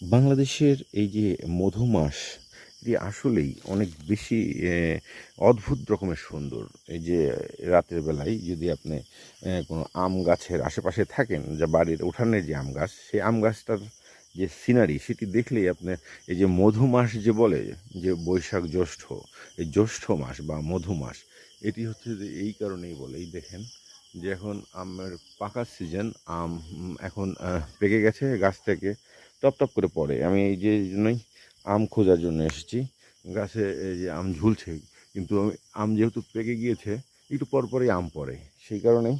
বাংলাদেশের এই যে মধুমাস, এটি আসলেই অনেক বেশি অদ্ভুত রকমের সুন্দর। এই যে রাতের বেলায় যদি আপনি কোনো আম গাছের আশেপাশে থাকেন, যা বাড়ির উঠানের যে আম গাছ, সেই আম গাছটার যে সিনারি, সেটি দেখলেই আপনি, এই যে মধুমাস যে বলে, যে বৈশাখ জ্যৈষ্ঠ, এই জ্যৈষ্ঠ মাস বা মধুমাস, এটি হচ্ছে যে এই কারণেই বলে। এই দেখেন যে এখন আমের পাকা সিজন আম এখন পেকে গেছে, গাছ থেকে টপ টপ করে পড়ে। আমি এই যে জন্যই আম খোঁজার জন্য এসেছি। গাছে এই যে আম ঝুলছে, কিন্তু আমি- যেহেতু পেকে গিয়েছে, একটু পর পরই আম পড়ে। সেই কারণেই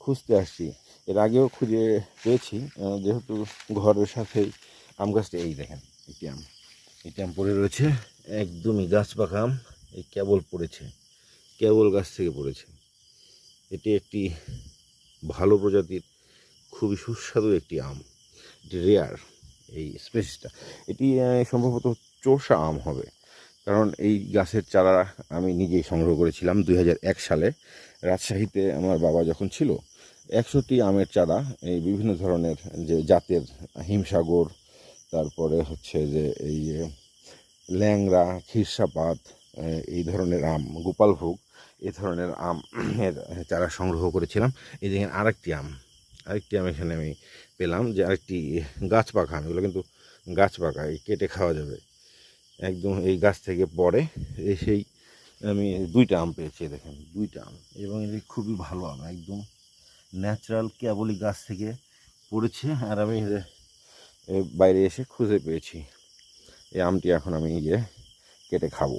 খুঁজতে আসছি। এর আগেও খুঁজে পেয়েছি যেহেতু ঘরের সাথেই আম গাছটা, এই দেখেন, একটি আম। একটি আম পড়ে রয়েছে, একদমই গাছ পাকা আম, এই কেবল পড়েছে, কেবল গাছ থেকে পড়েছে। এটি একটি ভালো প্রজাতির, খুবই সুস্বাদু একটি আম। এটি রেয়ার এই স্পেসিসটা এটি সম্ভবত চোষা আম হবে। কারণ এই গাছের চারা আমি নিজেই সংগ্রহ করেছিলাম দু হাজার এক সালে। রাজশাহীতে আমার বাবা যখন ছিল, একশোটি আমের চারা, এই বিভিন্ন ধরনের যে জাতের হিমসাগর, তারপরে হচ্ছে যে এই যে ল্যাংড়া, খিরসাপাত এই ধরনের আম, গোপালভোগ এই ধরনের আম চারা সংগ্রহ করেছিলাম। এই দেখেন আরেকটি আম আরেকটি আম এখানে আমি পেলাম যে আরেকটি গাছ আম এগুলো কিন্তু গাছ পাকা কেটে খাওয়া যাবে। একদম এই গাছ থেকে পড়ে এই সেই আমি দুইটা আম পেয়েছি দেখেন, দুইটা আম। এবং এটি খুবই ভালো আম, একদম ন্যাচারাল, কেবলই গাছ থেকে পড়েছে, আর আমি বাইরে এসে খুঁজে পেয়েছি। এই আমটি এখন আমি গিয়ে কেটে খাব।